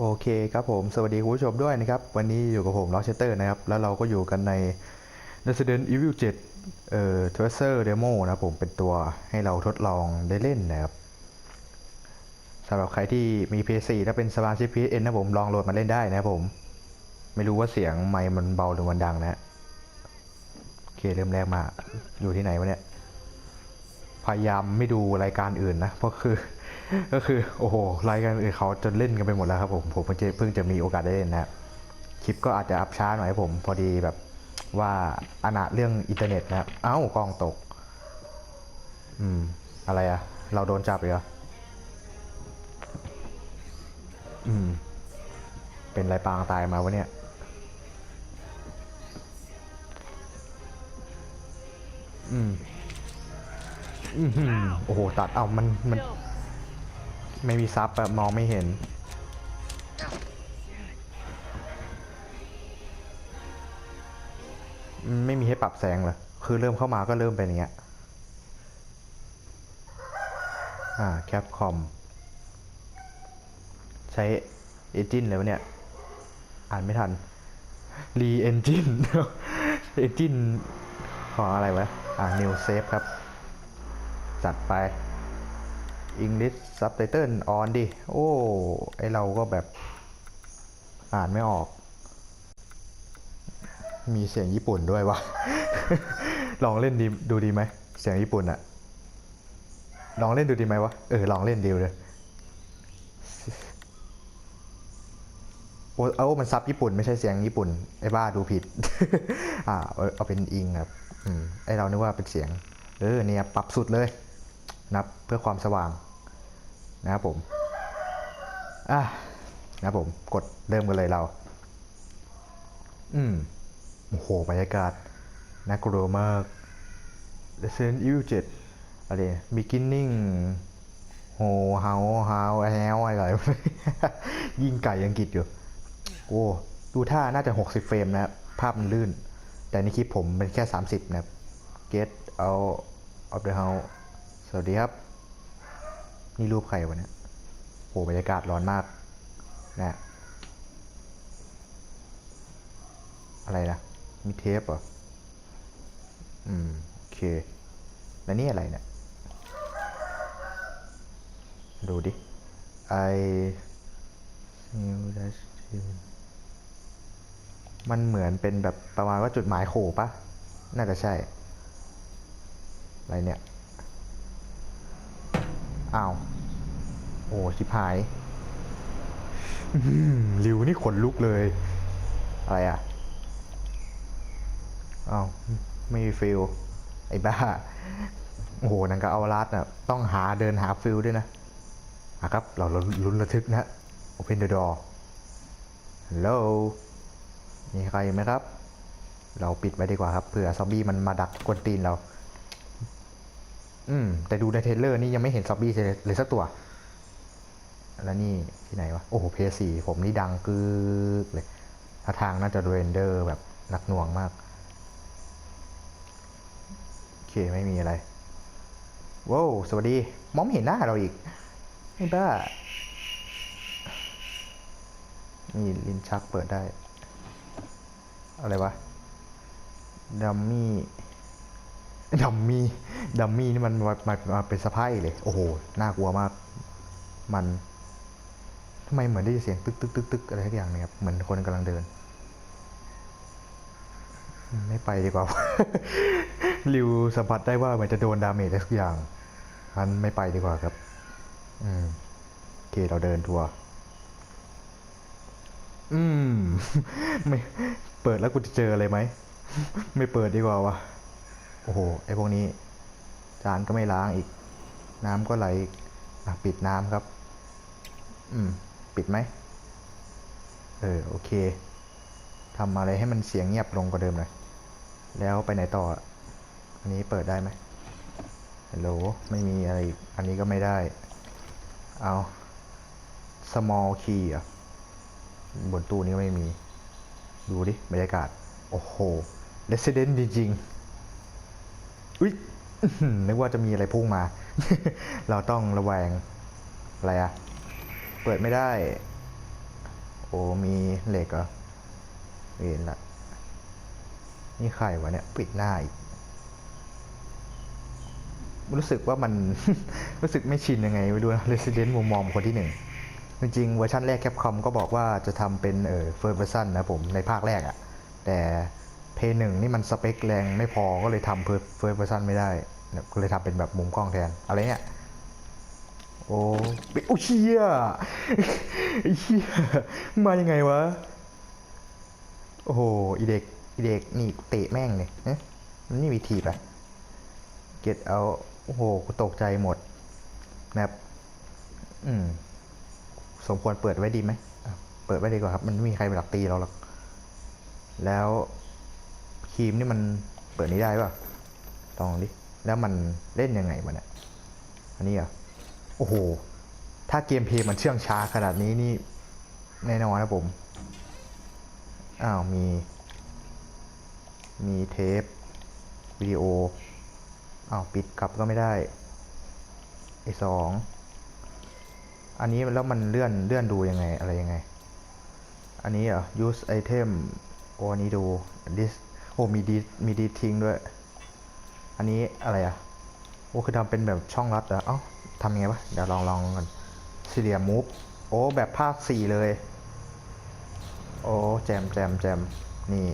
โอเคครับผม สวัสดีคุณผู้ชมด้วยนะครับ วันนี้อยู่กับผมล็อกเชเตอร์นะครับ แล้วเราก็อยู่กันใน Resident Evil 7 เอ่อ Tracer Demo นะครับผมเป็นตัวให้เราทดลองได้เล่นนะครับสำหรับใครที่มี PS4 ถ้าเป็นสมาชิก PSN นะผมลองโหลดมาเล่นได้นะครับผม ไม่รู้ว่าเสียงไมค์มันเบาหรือมันดังนะฮะโอเคเริ่มแรกมาอยู่ที่ไหนวะเนี่ยพยายามไม่ดูรายการอื่นนะเพราะคือ ก็คือโอ้โหรายการอื่นเขาจนเล่นกันไปหมดแล้วครับผมผมเพิ่งจะเพิ่งจะมีโอกาสได้เล่นนะครับคลิปก็อาจจะอัพช้าหน่อยผมพอดีแบบว่าอนาเรื่องอินเทอร์เน็ตนะครับเอ้ากล้องตก อืม อะไรอะเราโดนจับเลยเหรออืม เป็นไรปางตายมาวะเนี่ยอืม อือหือโอ้โห ตัด เอามัน มัน ไม่มีซับอะมองไม่เห็น ไม่มีให้ปรับแสงเหรอคือเริ่มเข้ามาก็เริ่มเป็นอย่างเงี้ย อ่าแคปคอมใช้เอจินเลยวเนี่ย อ่านไม่ทันรีเอนจินเอนจินของอะไรวะ อ่า New Save ครับ จัดไป English Subtitle on ดิ โอ้ ไอเราก็แบบอ่านไม่ออก มีเสียงญี่ปุ่นด้วยวะ ลองเล่นดีดูดีไหม เสียงญี่ปุ่นอะลองเล่นดูดีไหมวะ เออ ลองเล่นดีเลยโอ้เอามันซับญี่ปุ่นไม่ใช่เสียงญี่ปุ่น ไอ้บ้าดูผิด อ่า เอาเป็นอิงครับอืมไอเรานึกว่าเป็นเสียง เออ เนี่ย ปรับสุดเลยนะครับเพื่อความสว่าง นะครับผมอะนะครับผมกดเริ่มกันเลยเรา อืมโอ้โหบรรยากาศน่ากลัวมาก Resident Evil 7 อะไร Beginning โฮเฮาเฮาแฮวอะไรยิงไก่อังกฤษอยู่ โอ้ดูท่าน่าจะ 60 เฟรมนะครับ ภาพมันลื่น แต่ในคลิปผมเป็นแค่ 30 นะครับ Get out of the house สวัสดีครับ นี่รูปใครวะเนี่ยโหบรรยากาศร้อนมากนะอะไรนะมีเทปเหรอ อืม โอเค แล้วนี่อะไรเนี่ย ดูดิไอมันเหมือนเป็นแบบประมาณว่าจุดหมายโขปะน่าจะใช่ อะไรเนี่ย อ้าว โอ้ชิบหายริวนี่ขนลุกเลย อะไรอะอ้าวไม่มีฟิลไอ้บ้า โอ้โหนังก็เอาลัดน่ะ ต้องหาเดินหาฟิลด้วยนะอะครับ เราลุ้นระทึกนะ Open the door Hello มีใครไหมครับ เราปิดไว้ดีกว่าครับเผื่อซอมบี้มันมาดักกวนตีนเรา อืม แต่ดูในเทเลอร์นี่ยังไม่เห็นซอมบี้เลยสักตัว แล้วนี่ที่ไหนวะ โอ้โห เพย์สี่ผมนี่ดังกึกเลยท่าทางน่าจะเรนเดอร์แบบหนักหน่วงมาก โอเค ไม่มีอะไร ว้าว สวัสดี มอมเห็นหน้าเราอีกไม่บ้านี่ลิ้นชักเปิดได้ อะไรวะดัมมี่ ดัมมี่ดัมมี่นี่มันมามามาเป็นสะพ้ายเลย โอ้โห น่ากลัวมาก มันทำไมเหมือนได้ยินเสียงตึกตึกตึกตึกอะไรสักอย่างเนี่ยครับ เหมือนคนกำลังเดิน ไม่ไปดีกว่า ริวสัมผัสได้ว่าเหมือนจะโดนดาเมจอะไรสักอย่างงั้นไม่ไปดีกว่าครับ อืมโอเคเราเดินทัวร์อืม ไม่ เปิดแล้วกูจะเจออะไรไหม ไม่เปิดดีกว่าวะ อ้โหไอ้พวกนี้ จานก็ไม่ล้างอีก น้ำก็ไหลอีกปิดน้ำครับ อืม ปิดไหมเออโอเคทำอะไรให้มันเสียงเงียบลงกว่าเดิมหน่อยแล้วไปไหนต่อ อันนี้เปิดได้ไหมฮัลโหลไม่มีอะไรอีกอันนี้ก็ไม่ได้ เอา small key อะบนตู้นี้ก็ไม่มี ดูดิบรรยากาศ โอ้โห Resident จริงๆ อุ๊ยนึกว่าจะมีอะไรพุ่งมา เราต้องระแวง อะไรอะเปิดไม่ได้ โอ้ มีเหล็กเหรอเห็นละ นี่ใครวะเนี่ย ปิดหน้าอีก รู้สึกว่ามัน รู้สึกไม่ชินยังไงไม่รู้นะ Resident มุมมองคนที่หนึ่ง จริงๆเวอร์ชันแรกแคปคอมก็บอกว่าจะทำเป็นเออเฟิร์สเวอร์ชันนะผมในภาคแรกอะแต่ เพย์หนึ่งนี่มันสเปคแรงไม่พอก็เลยทำเฟิร์สเวอร์ชันไม่ได้เนี่ยก็เลยทำเป็นแบบมุมกล้องแทน อะไรเนี่ยโอ้โอ้เชี่ยไอ้เชี่ยมายังไงวะ โอ้โหอีเด็กอีเด็กนี่เตะแม่งเลยเอ๊ะมันนี่มีทีบอะเก็ตเอาโอ้โหกูตกใจหมดนะครับอืมสมควรเปิดไว้ดีไหม เปิดไว้ดีกว่าครับ มันไม่มีใครไปหลักตีเราหรอก แล้ว ครีมนี่มันเปิดนี้ได้ป่ะลองดิ แล้วมันเล่นยังไงวะเนี่ยอันนี้อะโอ้โห ถ้าเกมเพย์มันเชื่องช้าขนาดนี้นี่แน่นอนนะผม อ้าว มี มีเทปวิดีโอ อ้าว ปิดกลับก็ไม่ได้ไอสองอันนี้แล้วมันเลื่อนเลื่อนดูยังไงอะไรยังไง อันนี้เหรอ use item โอ้นี้ดู this โอ้มีดีมีดีทิ้งด้วย อันนี้อะไรอะโอ้คือทำเป็นแบบช่องลัดเหรอเอ้าทำยังไงวะเดี๋ยวลองลองกันสี่เหลี่ยมมูฟโอ้แบบภาคสี่เลย โอ้แจมแจมแจมนี่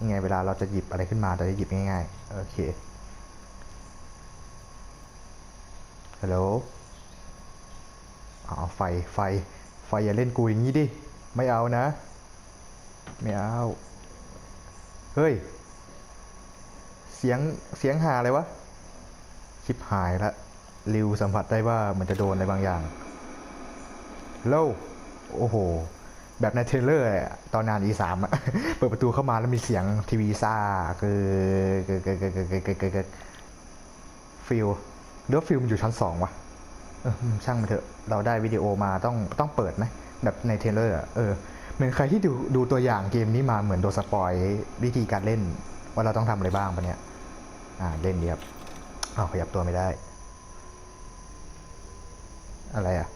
ยังไงเวลาเราจะหยิบอะไรขึ้นมาเราจะหยิบง่ายๆ โอเคฮัลโหลอ๋อไฟไฟไฟอย่าเล่นกูอย่างนี้ดิ ไม่เอานะ ไม่เอา เฮ้ย เสียงเสียงหาอะไรวะชิบหายละลิวสัมผัสได้ว่ามันจะโดนอะไรบางอย่างโลโอ้โห แบบในเทเลอร์ตอนนานอีสามเปิดประตูเข้ามาแล้วมีเสียงทีวีซ่าคือฟิลเดี๋ยวฟิลมันอยู่ชั้นสองวะช่างมันเถอะ เราได้วิดีโอมาต้องต้องเปิดไหมแบบในเทเลอร์ เออ เหมือนใครที่ดูดูตัวอย่างเกมนี้มาเหมือนโดนสปอยวิธีการเล่น ว่าเราต้องทำอะไรบ้างปะเนี่ยอ่าเล่นเดียบอ้าวขยับตัวไม่ได้ อะไรอะ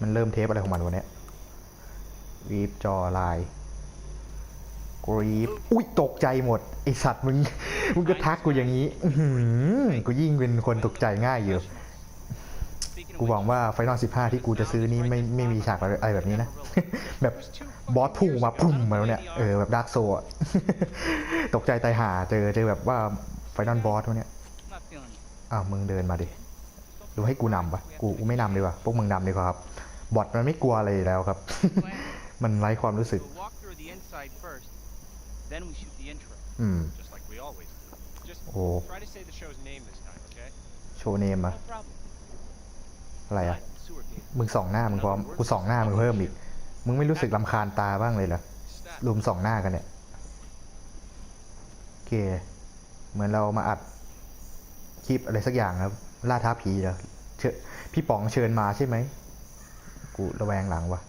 มันเริ่มเทปอะไรของมันวะเนี่ยวีบจอลายกรีบอุ้ยตกใจหมดไอสัตว์มึง มึงก็ทักกูอย่างนี้กูยิ่งเป็นคนตกใจง่ายอยู่ กูหวังว่าไฟนอล15ที่กูจะซื้อนี่ไม่ไม่มีฉากอะไรแบบนี้นะ แบบบอสพุ่งมาพุ่มมาแล้วเนี่ย เออแบบดาร์กโซะตกใจตายห่าเจอเจอแบบว่าไฟนอลบอสพวกเนี้ย Not feeling it. อ้าวมึงเดินมาดิหรือให้กูนำปะกูกูไม่นำดีกว่าพวกมึงนำดีกว่าครับบอทมันไม่กลัวอะไรอยู่แล้วครับ มันไร้ความรู้สึก We'll walk through the inside first, then we shoot the intro. อืม just like we always do. Just Oh. try to say the show's name this time, okay? โชว์เนมอะ No problem. อะไรอะ มึงส่องหน้ามึงพร้อม กูส่องหน้ามึงเพิ่มอีก มึงไม่รู้สึกลำคาญตาบ้างเลยเหรอ Stop. ลุมส่องหน้ากันเนี่ยโอเค เหมือนเรามาอัดคลิปอะไรสักอย่างครับ ล่าท้าผีเหรอเชิญพี่ป๋องเชิญมาใช่ไหม กูระแวงหลังวะ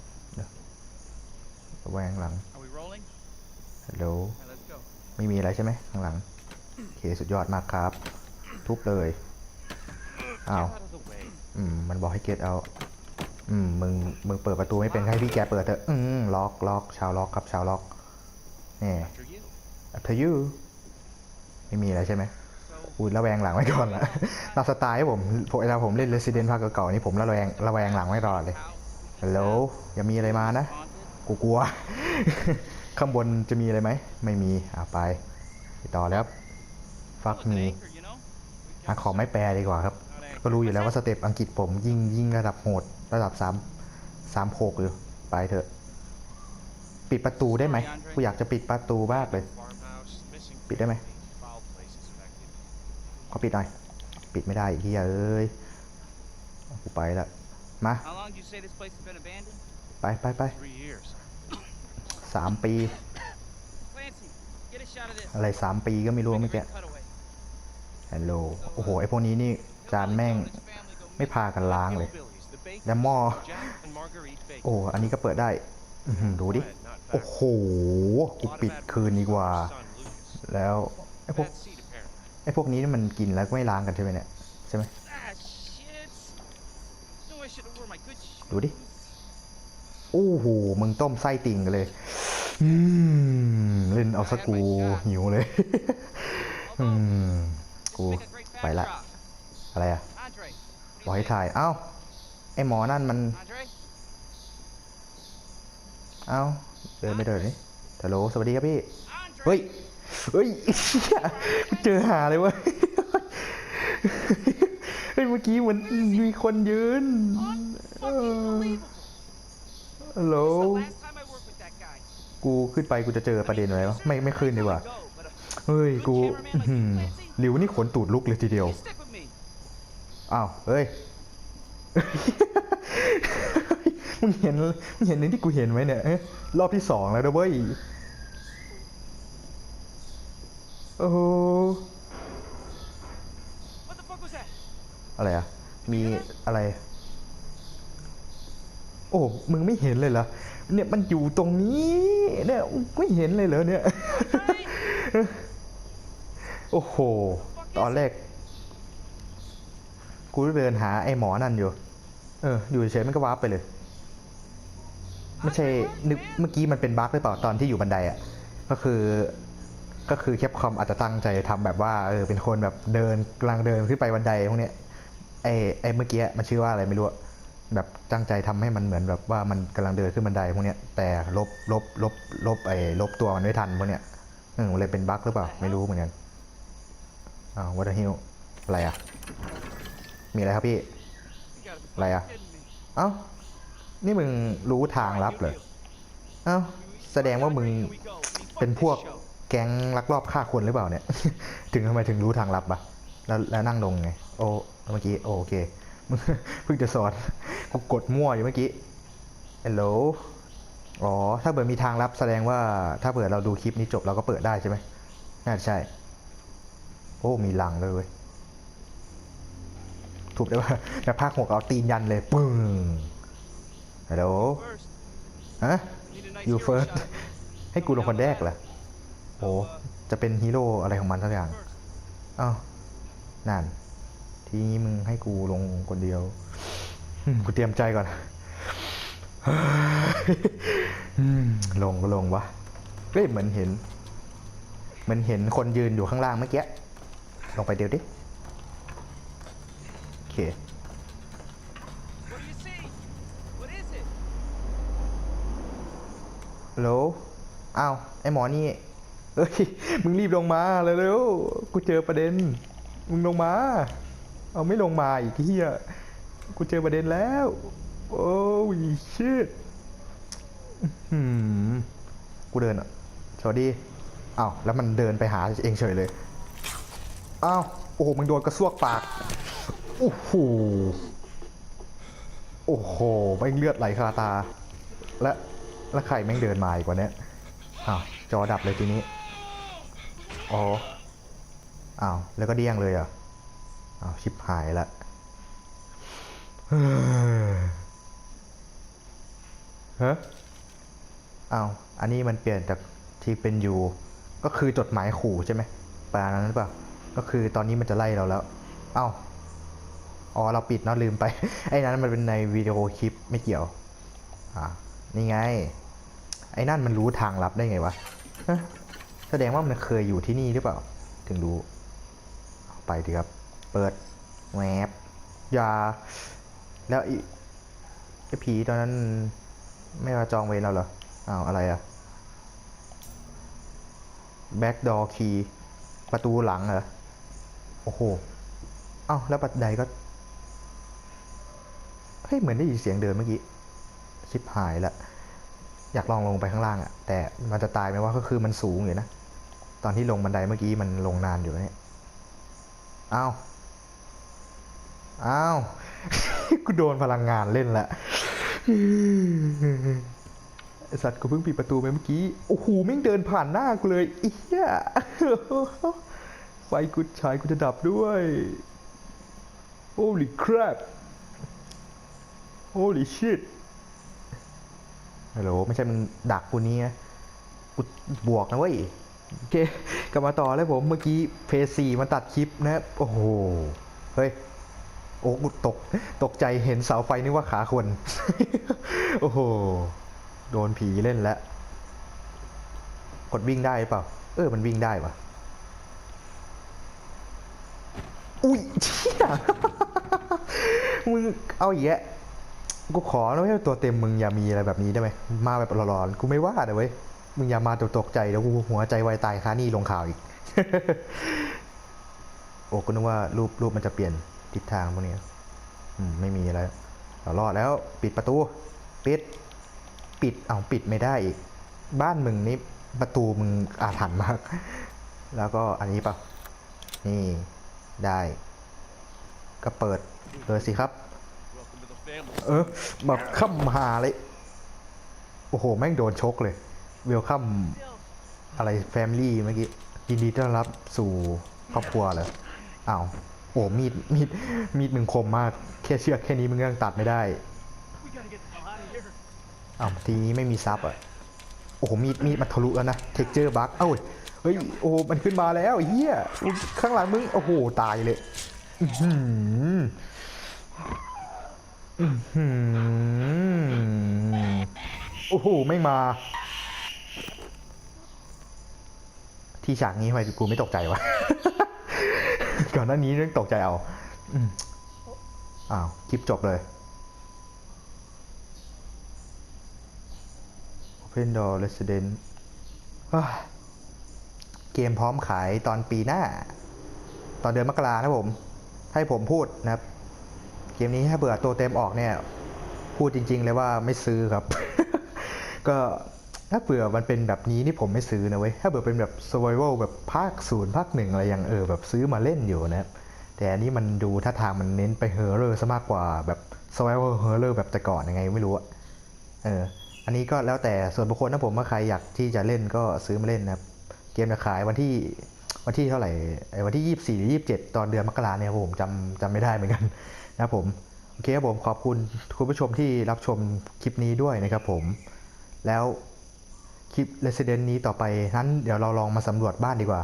ระแวงหลังฮัลโหลไม่มีอะไรใช่ไหมข้างหลัง โอเค สุดยอดมากครับ ทุบเลย อ้าว อืมมันบอกให้เกตเอา อืมมึงมึงเปิดประตูไม่เป็นให้พี่แกเปิดเถอะอืมล็อกล็อกชาวล็อกครับชาวล็อกนี่ After you. after you ไม่มีอะไรใช่ไหม So, อุ้ยระแวงหลังไว้ก่อนละตามสไตล์ผมผมเวลาผมเล่น Resident ภาคเก่าๆนี่ผมระแวงระแวงหลังไว้ตลอดเลยฮัลโหลอย่ามีอะไรมานะ Haunted? กูกลัว ข้างบนจะมีอะไรไหม ไม่มีอ่าไปไปต่อแล้ว ฟัก Close มี to anchor, you know? We หา got ของไม่แปลดีกว่าครับ not angry. ก็รู้อยู่แล้วว่าสเต็ปอังกฤษผมยิ่งยิ่งระดับโหดระดับสามสามหกอยู่ไปเถอะ ปิดประตูได้ไหมกูอยากจะปิดประตูมากเลย Farmhouse, missing ปิดได้ไหม? family, foul play suspected. ขอปิดหน่อย ปิดไม่ได้อีกทียเอ้ยกูไปละมา How long do you say this place has been abandoned? ไปไปไป Three years. สามปี Clancy, get a shot of this. อะไรสามปีก็ไม่รู้ Make a เมื่อกี้ quick cutaway. ฮัลโหลโอ้โห ไอพวกนี้นี่จานแม่งไม่พากันล้างเลย แล้วหม้อ โอ้ อันนี้ก็เปิดได้ ดูดิ โอ้โห กูปิดคืนดีกว่า แล้วไอพวกไอพวกนี้มันกินแล้วไม่ล้างกันใช่ไหมเนี่ย ใช่ไหมดูดิ โอ้โห มึงต้มไส้ติ่งกันเลย อืม เล่นเอาสักกูหิวเลย อืม กู Just make a great ไป fat ละ drop. อะไรอะ Andre, บอกให้ถ่าย เอ้า ไอหมอนั่นมัน Andre, เอ้า เดินไม่เดินนี่ฮัลโหลสวัสดีครับพี่ Andre. เฮ้ย เฮ้ยเหี้ยกูเจอหาเลยเว้ยเฮ้ย เมื่อกี้เหมือนมีคนยืนเออ Unfucking believable. ฮัลโหล It's the last time I worked with that guy. กูขึ้นไปกูจะเจอประเด็นอะไรวะ ไม่ไม่ขึ้นดีกว่า Go, but, uh, เฮ้ย กูหลิวนี่ขนตูดลุกเลยทีเดียว อ้าว เฮ้ย มึงเห็น มึงเห็นในที่กูเห็นไหมเนี่ย รอบที่สองแล้วนะเว้ย โอ้โหอะไรอะมีอะไร โอ้ มึงไม่เห็นเลยเหรอ เนี่ยมันอยู่ตรงนี้ เนี่ย ไม่เห็นเลยเหรอเนี่ย โอ้โห ตอนแรก กูเดินหาไอ้หมอนั่นอยู่ เออ อยู่เฉยมันก็วาร์ปไปเลย ไม่ใช่นึกเมื่อกี้มันเป็นบั๊กหรือเปล่าตอนที่อยู่บันไดอะ ก็คือ ก็คือแคปคอมอาจจะตั้งใจทำแบบว่า เออ เป็นคนแบบเดินกำลังเดินขึ้นไปบันไดพวกเนี้ย ไอ้ไอ้เมื่อกี้มันชื่อว่าอะไรไม่รู้แบบตั้งใจทำให้มันเหมือนแบบว่ามันกำลังเดินขึ้นบันไดพวกเนี้ยแต่ลบลบลบลบไอ้ลบตัวมันไม่ทันพวกเนี้ยเออมันเลยเป็นบั๊กหรือเปล่า ไม่รู้เหมือนกัน อ้าววัตฮิลอะไรอะ มีอะไรครับพี่ อะไรอะ เอ้า นี่มึงรู้ทางลับเหรอ เอ้า แสดงว่ามึงเป็นพวกแก๊งลักลอบฆ่าคนหรือเปล่าเนี่ย ถึงทำไมถึงรู้ทางลับอะแล้วแล้วนั่งลงไง โอ้ เมื่อกี้ โอเคมึงเพิ่งจะสอนกูกดมั่วอยู่เมื่อกี้ Hello อ๋อ ถ้าเปิดมีทางลับแสดงว่าถ้าเปิดเราดูคลิปนี้จบเราก็เปิดได้ใช่ไหมน่าจะใช่ โอ้ มีลังเลยเว้ยถูกได้ว่าแต่ภาคหกเอาตีนยันเลยปึ้งฮัลโหลฮะ need a nice you hero first shot. ให้กูลงคนแรกเหรอโอ้จะเป็นฮีโร่อะไรของมันสักอย่างอ้าวนั่น ทีนี้มึงให้กูลงคนเดียวกูเตรียมใจก่อนลงก็ลงวะเฮ้ยเหมือนเห็นเหมือนเห็นคนยืนอยู่ข้างล่างเมื่อกี้ ลงไปเดี๋ยวดิ โอเค ฮัลโหลอ้าว ไอหมอนี่ เอ้ย มึงรีบลงมาเร็วๆ กูเจอประเด็น มึงลงมา เอาไม่ลงมาอีกเฮียกูเจอประเด็นแล้ว โอ้ยชิตหืมกูเดินอะสวัสดีอ้าวแล้วมันเดินไปหาเองเฉยเลย อ้าว โอ้โห มึงโดนกระซวกปาก โอ้โห โอ้โหแม่งเลือดไหลคาตา และแล้วใครแม่งเดินมาอีกวะเนี่ยอ้าว จอดับเลยทีนี้ อ๋อ อ้าว แล้วก็เดี้ยงเลยอะ อ้าว ชิบหายละเฮ้ยฮะอ้าว อันนี้มันเปลี่ยนจากที่เป็นยูก็คือจดหมายขู่ใช่ไหมประมานั้นหรือเปล่า ก็คือตอนนี้มันจะไล่เราแล้ว เอ้าอ๋อเราปิดเนอะลืมไป ไอ้นั้นมันเป็นในวิดีโอคลิปไม่เกี่ยว อ่านี่ไง ไอ้นั่นมันรู้ทางลับได้ไงวะแสดงว่ามันเคยอยู่ที่นี่หรือเปล่า ถึงรู้ ไปดีครับ เปิดแวบยา แล้วอีไอ้ผีตอนนั้น ไม่มาจองเวรเราเหรอ อ้าวอะไรอะ back door key ประตูหลังเหรอ อ้โห เอ้าแล้วบันไดก็ เฮ้ย เหมือนได้ยินเสียงเดินเมื่อกี้ ชิบหายละ อยากลองลงไปข้างล่างอะแต่มันจะตายไหมว่าก็คือมันสูงอยู่นะ ตอนที่ลงบันไดเมื่อกี้มันลงนานอยู่เนี่ย เอ้าวอ้า กูโดนพลังงานเล่นละสัตว์กูเพิ่งปิดประตูไปเมื่อกี้ โอ้โหแม่งเดินผ่านหน้ากูเลยอีเหี้ย ไฟกูฉายกูจะดับด้วย Holy crap Holy shit ฮัลโหลไม่ใช่มึงดักกูนี้นะกูบวกนะเว้ยโอเคกลับมาต่อเลยผมเมื่อกี้เพย์ซีมาตัดคลิปนะครับโอ้โห เฮ้ย โอ้กูตก ตกใจเห็นเสาไฟนึกว่าขาคน โอ้โห โดนผีเล่นแล้ว กดวิ่งได้เปล่า เออ มันวิ่งได้ปะ อุ้ยเชี่ยมึงเอาอีกแยะกูขอนะให้ตัวเต็มมึงอย่ามีอะไรแบบนี้ได้ไหมมาแบบหลอนๆกูไม่ว่าเลยเว้ยมึงอย่ามาตัวตกใจแล้วกูหัวใจวายตายคานี่ลงข่าวอีกโอ้กูนึกว่ารูปรูปมันจะเปลี่ยนทิศทางพวกนี้อืมไม่มีอะไรเรารอดแล้ว ปิดประตู ปิด ปิดเอาปิดไม่ได้อีก บ้านมึงนี่ประตูมึงอาถรรพ์มาก แล้วก็อันนี้ปะนี่ ได้ ก็เปิดเลยสิครับ เออแบบข้ามหาเลย โอ้โห แม่งโดนชกเลยเวลคัมอะไรแฟมลี่เมื่อกี้ยินดีต้อนรับสู่ครอบครัวเลยอ้าวโอ้มีดมีดมีดมึงคมมาก แค่เชือกแค่นี้มึงยังตัดไม่ได้อ้าวทีนี้ไม่มีซับอะ โอ้โหมีดมีดมันทะลุแล้วนะเท็กเจอร์บัคเอ้าเฮ้ยโอ้มันขึ้นมาแล้วเฮียข้างหลังมึงโอ้โหตายเลยอื้อหืออื้อหือโอ้โหไม่มา ที่ฉากนี้ทำไมกูไม่ตกใจวะก่อนหน้านี้เรื่องตกใจเอาอ้าวคลิปจบเลย Open Door Resident เกมพร้อมขายตอนปีหน้า ตอนเดือนมกรานะผม ให้ผมพูดนะครับ เกมนี้ถ้าเบื่อตัวเต็มออกเนี่ย พูดจริง ๆ เลยว่าไม่ซื้อครับ ก็ถ้าเบื่อมันเป็นแบบนี้นี่ผมไม่ซื้อนะเว้ย ถ้าเบื่อเป็นแบบ survival แบบภาคศูนย์ภาคหนึ่งอะไรอย่างเออแบบซื้อมาเล่นอยู่นะแต่อันนี้มันดูท่าทางมันเน้นไปเฮอร์เรอร์ซะมากกว่าแบบ survival horror แบบแต่ก่อนยังไงไม่รู้อะเออ อันนี้ก็แล้วแต่ส่วนบุคคลนะผมว่าใครอยากที่จะเล่นก็ซื้อมาเล่นนะครับ เกมจะขายวันที่วันที่เท่าไหร่ไอ้วันที่ 24หรือ27 ตอนเดือนมกราเนี่ยผมจำจำไม่ได้เหมือนกันนะครับผมโอเคครับผมขอบคุณคุณผู้ชมที่รับชมคลิปนี้ด้วยนะครับผม แล้วคลิป Resident นี้ต่อไปนั้นเดี๋ยวเราลองมาสำรวจบ้านดีกว่า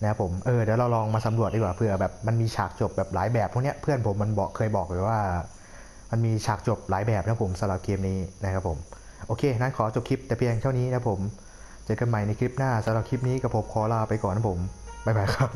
นะครับผมเออเดี๋ยวเราลองมาสำรวจดีกว่าเผื่อแบบมันมีฉากจบแบบหลายแบบพวกเนี้ยเพื่อนผมมันบอกเคยบอกเลยว่า มันมีฉากจบหลายแบบนะผมสำหรับเกมนี้นะครับผม โอเคนั้นขอจบคลิปแต่เพียงเท่านี้นะผม เจอกันใหม่ในคลิปหน้าสำหรับคลิปนี้กับผมขอลาไปก่อนนะผม บ๊ายบายครับ